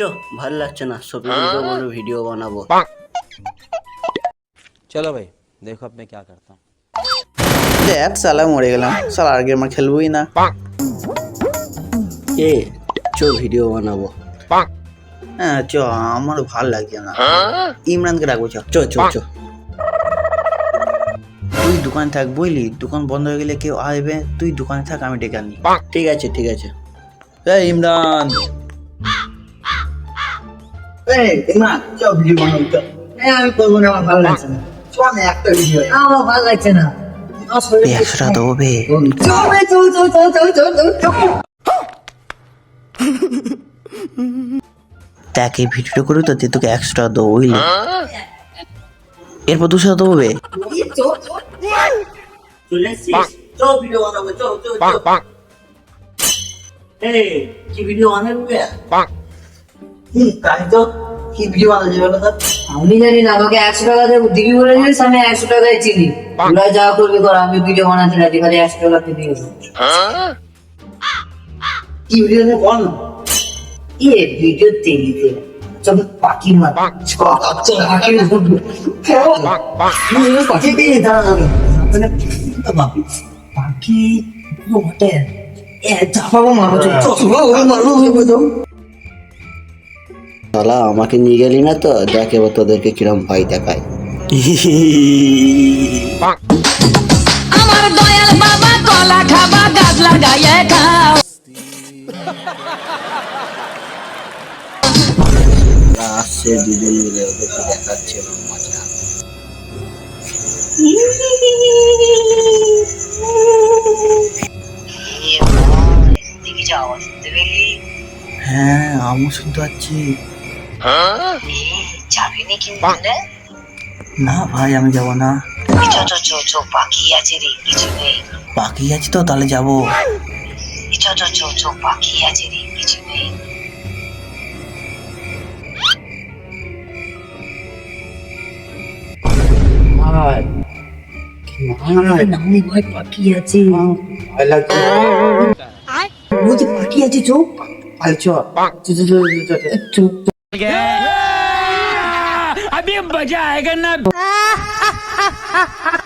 চ ভালো লাগছে না। শপিং ভিডিও বানাবো চলো ভাই দেখো আপনি কি করতাম দেখ সালা মরে গেলাম। সাল আর গেম খেলবই না। এ চো ভিডিও বানাবো। হ্যাঁ চ আমার ভালো লাগছে না। ইমরানকে ডাকবো চ চ চ চ। তুই দোকানে থাক বুঝলি দোকান বন্ধ হয়ে গেলে কেউ আসবে তুই দোকানে থাক আমি ডেকে আনি। ঠিক আছে ঠিক আছে। ইমরান। আমি করব না আমার ভালো লাগছে না। চল না একটা ভিডিও আমার ভালো লাগছে না। একশো টাকা দেবো বে চল চল চল চল চল চল চল দেখ এই ভিডিওটা করে তো তুই তোকে একশো টাকা দেবো বুঝলি এরপর দুশো টাকা দেবো বে কি ভিডিও বানাবো? তাই তো? কি ভিডিও বানাচ্ছি বলো তো? আমি জানি না আমাকে একশো টাকা দেবো। দিবি বলেছিলিস আমি একশো টাকায় চিনি। তোরা যা করবি কর আমি ভিডিও বানাতে রাজি খালি একশো টাকা দিবি। কি ভিডিও বল? না এ ভিডিও তেলিতে চল পাখি মার। চল পাখি পাখি পেয়ে দাঁড়া পাখি পাখি হোটেল এ চাপাবো মারবো চল মারবো শালা আমাকে নিয়ে গেলি না তো? দেখ এবার তোদেরকে কিরম ভয় দেখায়। আমার দয়াল বাবা কলা খাবা গাছ লাগাইয়া খাও। আসছে দুজন মিলে ওদেরকে দেখাচ্ছে মজা। হ্যাঁ আমি শুনতে পাচ্ছি। যাবি নি কিন্তু না ভাই আমি যাব না। চো চো চো চো পাখি আছে রে কিছু নেই বাকি আছে তো তাহলে যাব। চো চো চো চো পাখি আছে। রে কিছু নেই নামে ভয় পাখি আছে ভয় লাগছে বলছি পাখি আছে চোখ ভাই চ अभी हम अभी मज़ा आएगा ना।